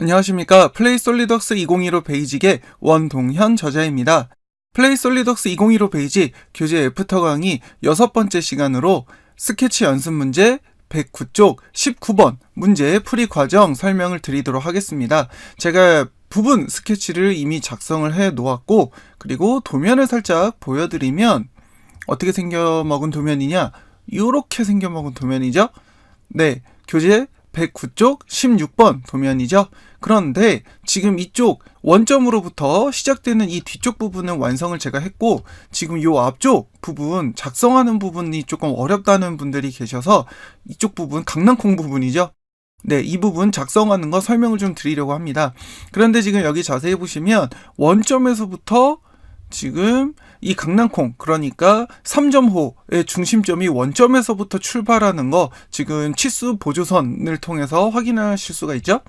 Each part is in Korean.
안녕하십니까. 플레이 솔리덕스 2015 베이직의 원동현 저자입니다. 플레이 솔리덕스 2015 베이직 교재 애프터 강의 여섯 번째 시간으로 스케치 연습 문제 109쪽 19번 문제 풀이 과정 설명을 드리도록 하겠습니다. 제가 부분 스케치를 이미 작성을 해 놓았고, 그리고 도면을 살짝 보여드리면 어떻게 생겨먹은 도면이냐? 이렇게 생겨먹은 도면이죠? 네, 교재 109쪽 16번 도면이죠. 그런데 지금 이쪽 원점으로부터 시작되는 이 뒤쪽 부분은 완성을 제가 했고 지금 이 앞쪽 부분 작성하는 부분이 조금 어렵다는 분들이 계셔서 이쪽 부분 강낭콩 부분이죠. 네, 이 부분 작성하는 거 설명을 좀 드리려고 합니다. 그런데 지금 여기 자세히 보시면 원점에서부터 지금 이 강낭콩 그러니까 3점호의 중심점이 원점에서부터 출발하는 거 지금 치수 보조선을 통해서 확인하실 수가 있죠.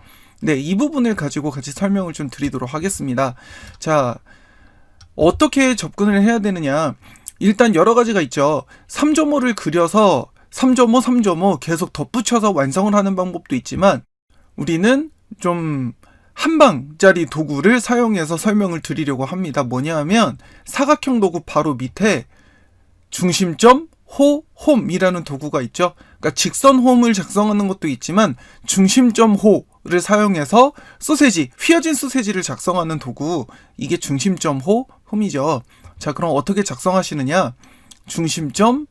네, 이 부분을 가지고 같이 설명을 좀 드리도록 하겠습니다. 자, 어떻게 접근을 해야 되느냐? 일단 여러 가지가 있죠. 3점호를 그려서 3점호, 3점호 계속 덧붙여서 완성을 하는 방법도 있지만 우리는 좀 한 방짜리 도구를 사용해서 설명을 드리려고 합니다. 뭐냐 하면 사각형 도구 바로 밑에 중심점 호, 홈이라는 도구가 있죠. 그러니까 직선 홈을 작성하는 것도 있지만 중심점 호를 사용해서 소세지, 휘어진 소세지를 작성하는 도구 이게 중심점 호, 홈이죠. 자, 그럼 어떻게 작성하시느냐? 중심점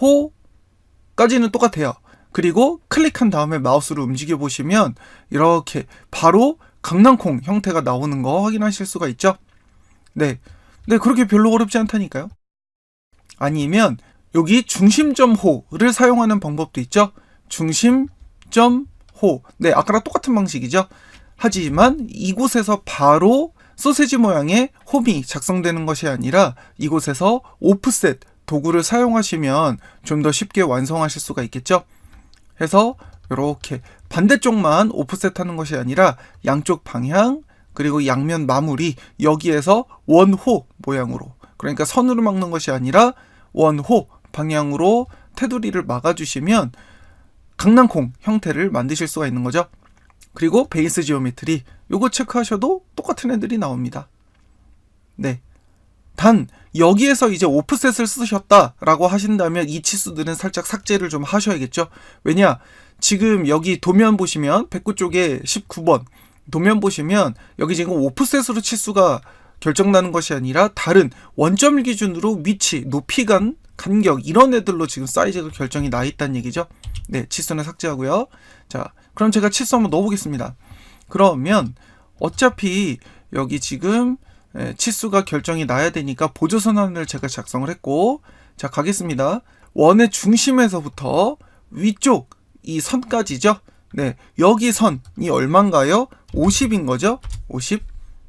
호까지는 똑같아요. 그리고 클릭한 다음에 마우스로 움직여 보시면 이렇게 바로 강낭콩 형태가 나오는 거 확인하실 수가 있죠. 네. 네, 그렇게 별로 어렵지 않다니까요. 아니면 여기 중심점 호를 사용하는 방법도 있죠. 중심점 호. 네, 아까랑 똑같은 방식이죠. 하지만 이곳에서 바로 소세지 모양의 홈이 작성되는 것이 아니라 이곳에서 오프셋 도구를 사용하시면 좀 더 쉽게 완성하실 수가 있겠죠. 해서 이렇게 반대쪽만 오프셋 하는 것이 아니라 양쪽 방향 그리고 양면 마무리 여기에서 원호 모양으로 그러니까 선으로 막는 것이 아니라 원호 방향으로 테두리를 막아주시면 강낭콩 형태를 만드실 수가 있는 거죠. 그리고 베이스 지오메트리 요거 체크하셔도 똑같은 애들이 나옵니다. 네. 단 여기에서 이제 오프셋을 쓰셨다라고 하신다면 이 치수들은 살짝 삭제를 좀 하셔야겠죠. 왜냐? 지금 여기 도면 보시면 109쪽에 19번 도면 보시면 여기 지금 오프셋으로 치수가 결정나는 것이 아니라 다른 원점 기준으로 위치, 높이 간 간격 이런 애들로 지금 사이즈가 결정이 나 있다는 얘기죠. 네, 치수는 삭제하고요. 자, 그럼 제가 치수 한번 넣어보겠습니다. 그러면 어차피 여기 지금 예, 치수가 결정이 나야 되니까 보조선언을 제가 작성을 했고 자 가겠습니다. 원의 중심에서부터 위쪽 이 선까지죠. 네 여기 선이 얼마인가요? 50인 거죠. 50.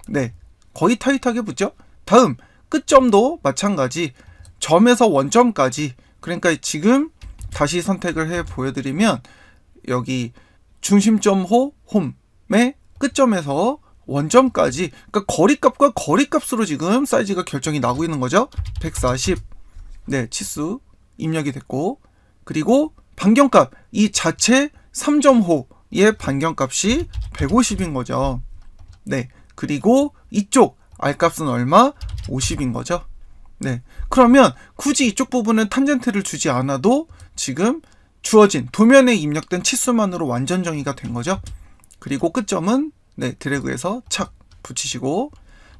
네 거의 타이트하게 붙죠. 다음 끝점도 마찬가지 점에서 원점까지 그러니까 지금 다시 선택을 해 보여드리면 여기 중심점 호 홈의 끝점에서 원점까지 그러니까 거리값과 거리값으로 지금 사이즈가 결정이 나고 있는 거죠. 140. 네, 치수 입력이 됐고 그리고 반경값 이 자체 3점호의 반경값이 150인 거죠. 네. 그리고 이쪽 R값은 얼마? 50인 거죠. 네. 그러면 굳이 이쪽 부분은 탄젠트를 주지 않아도 지금 주어진 도면에 입력된 치수만으로 완전 정의가 된 거죠. 그리고 끝점은 네, 드래그해서 착 붙이시고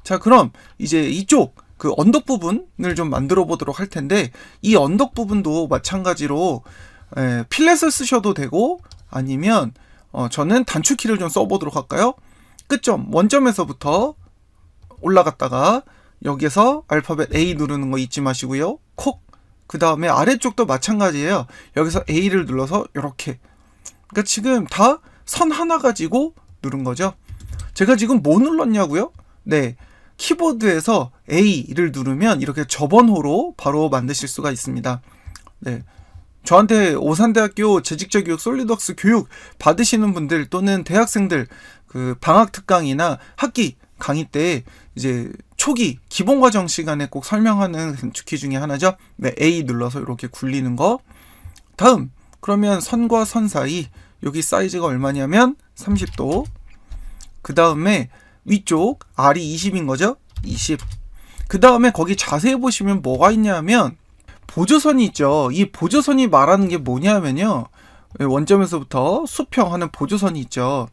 자, 그럼 이제 이쪽 그 언덕 부분을 좀 만들어 보도록 할 텐데 이 언덕 부분도 마찬가지로 에, 필렛을 쓰셔도 되고 아니면 어, 저는 단축키를 좀 써보도록 할까요? 끝점 원점에서부터 올라갔다가 여기서 알파벳 A 누르는 거 잊지 마시고요. 콕. 그 다음에 아래쪽도 마찬가지예요. 여기서 A를 눌러서 이렇게. 그러니까 지금 다 선 하나 가지고 누른 거죠. 제가 지금 뭐 눌렀냐고요? 네. 키보드에서 A를 누르면 이렇게 접원호로 바로 만드실 수가 있습니다. 네. 저한테 오산대학교 재직자 교육 솔리덕스 교육 받으시는 분들 또는 대학생들 그 방학 특강이나 학기 강의 때 이제 초기 기본 과정 시간에 꼭 설명하는 단축키 중에 하나죠. 네, A 눌러서 이렇게 굴리는 거. 다음 그러면 선과 선 사이 여기 사이즈가 얼마냐면 30도. 그 다음에 위쪽 R이 20인 거죠? 20. 그 다음에 거기 자세히 보시면 뭐가 있냐면 보조선이 있죠. 이 보조선이 말하는 게 뭐냐면요. 원점에서부터 수평하는 보조선이 있죠.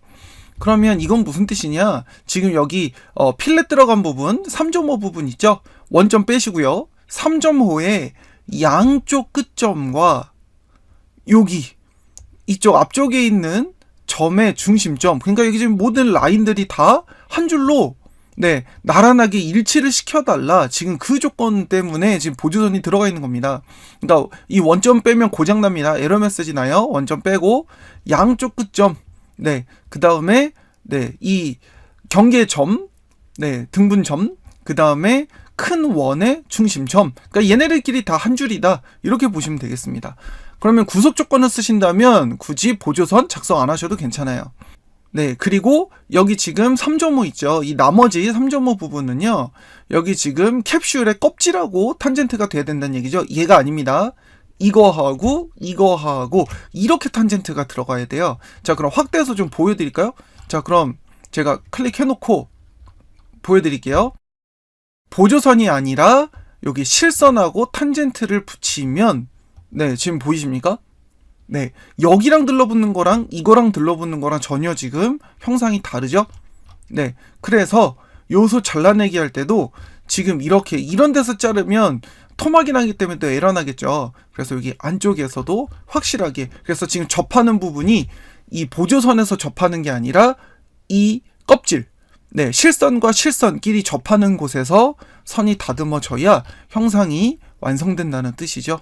그러면 이건 무슨 뜻이냐? 지금 여기 어, 필렛 들어간 부분, 3.5 부분 있죠? 원점 빼시고요. 3.5의 양쪽 끝점과 여기 이쪽 앞쪽에 있는 점의 중심점. 그러니까 여기 지금 모든 라인들이 다 한 줄로 네, 나란하게 일치를 시켜달라. 지금 그 조건 때문에 지금 보조선이 들어가 있는 겁니다. 그러니까 이 원점 빼면 고장납니다. 에러 메시지 나요. 원점 빼고 양쪽 끝점. 네, 그 다음에 네, 이 경계점, 네, 등분점, 그 다음에 큰 원의 중심점. 그러니까 얘네들끼리 다 한 줄이다. 이렇게 보시면 되겠습니다. 그러면 구속 조건을 쓰신다면 굳이 보조선 작성 안 하셔도 괜찮아요. 네, 그리고 여기 지금 3.5 있죠. 이 나머지 3.5 부분은요. 여기 지금 캡슐의 껍질하고 탄젠트가 돼야 된다는 얘기죠. 얘가 아닙니다. 이거하고 이거하고 이렇게 탄젠트가 들어가야 돼요. 자, 그럼 확대해서 좀 보여드릴까요? 자, 그럼 제가 클릭해놓고 보여드릴게요. 보조선이 아니라 여기 실선하고 탄젠트를 붙이면 네, 지금 보이십니까? 네, 여기랑 들러붙는 거랑 이거랑 들러붙는 거랑 전혀 지금 형상이 다르죠? 네, 그래서 요소 잘라내기 할 때도 지금 이렇게 이런 데서 자르면 토막이 나기 때문에 또 에러 나겠죠. 그래서 여기 안쪽에서도 확실하게 그래서 지금 접하는 부분이 이 보조선에서 접하는 게 아니라 이 껍질 네, 실선과 실선끼리 접하는 곳에서 선이 다듬어져야 형상이 완성된다는 뜻이죠.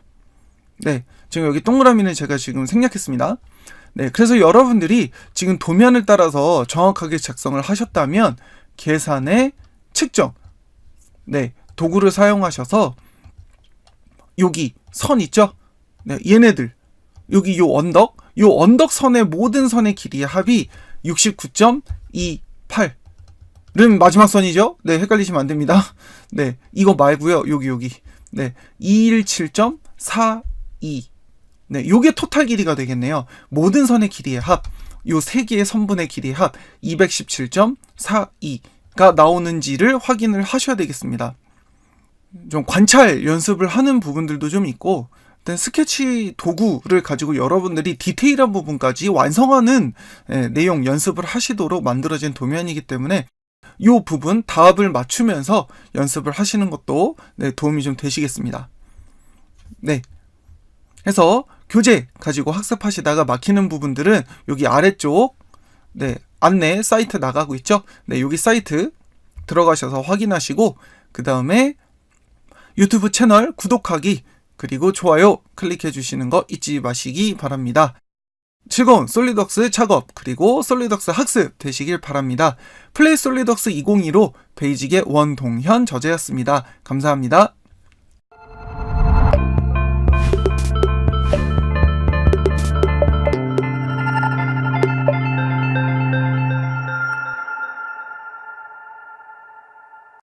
네, 지금 여기 동그라미는 제가 지금 생략했습니다. 네, 그래서 여러분들이 지금 도면을 따라서 정확하게 작성을 하셨다면 계산의 측정, 네, 도구를 사용하셔서 여기 선 있죠? 네, 얘네들 여기 요 언덕, 요 언덕 선의 모든 선의 길이의 합이 69.28. 는 마지막 선이죠? 네, 헷갈리시면 안 됩니다. 네, 이거 말고요. 여기 여기. 네, 217.42. 네, 요게 토탈 길이가 되겠네요. 모든 선의 길이의 합, 요 세 개의 선분의 길이의 합 217.42가 나오는지를 확인을 하셔야 되겠습니다. 좀 관찰 연습을 하는 부분들도 좀 있고 일단 스케치 도구를 가지고 여러분들이 디테일한 부분까지 완성하는 예, 내용 연습을 하시도록 만들어진 도면이기 때문에 이 부분 답을 맞추면서 연습을 하시는 것도 네, 도움이 좀 되시겠습니다. 네. 해서 교재 가지고 학습하시다가 막히는 부분들은 여기 아래쪽 네, 안내 사이트 나가고 있죠? 네, 여기 사이트 들어가셔서 확인하시고 그 다음에 유튜브 채널 구독하기 그리고 좋아요 클릭해 주시는 거 잊지 마시기 바랍니다. 즐거운 솔리덕스 작업 그리고 솔리덕스 학습 되시길 바랍니다. 플레이 솔리덕스 2025 베이직의 원동현 저자였습니다. 감사합니다.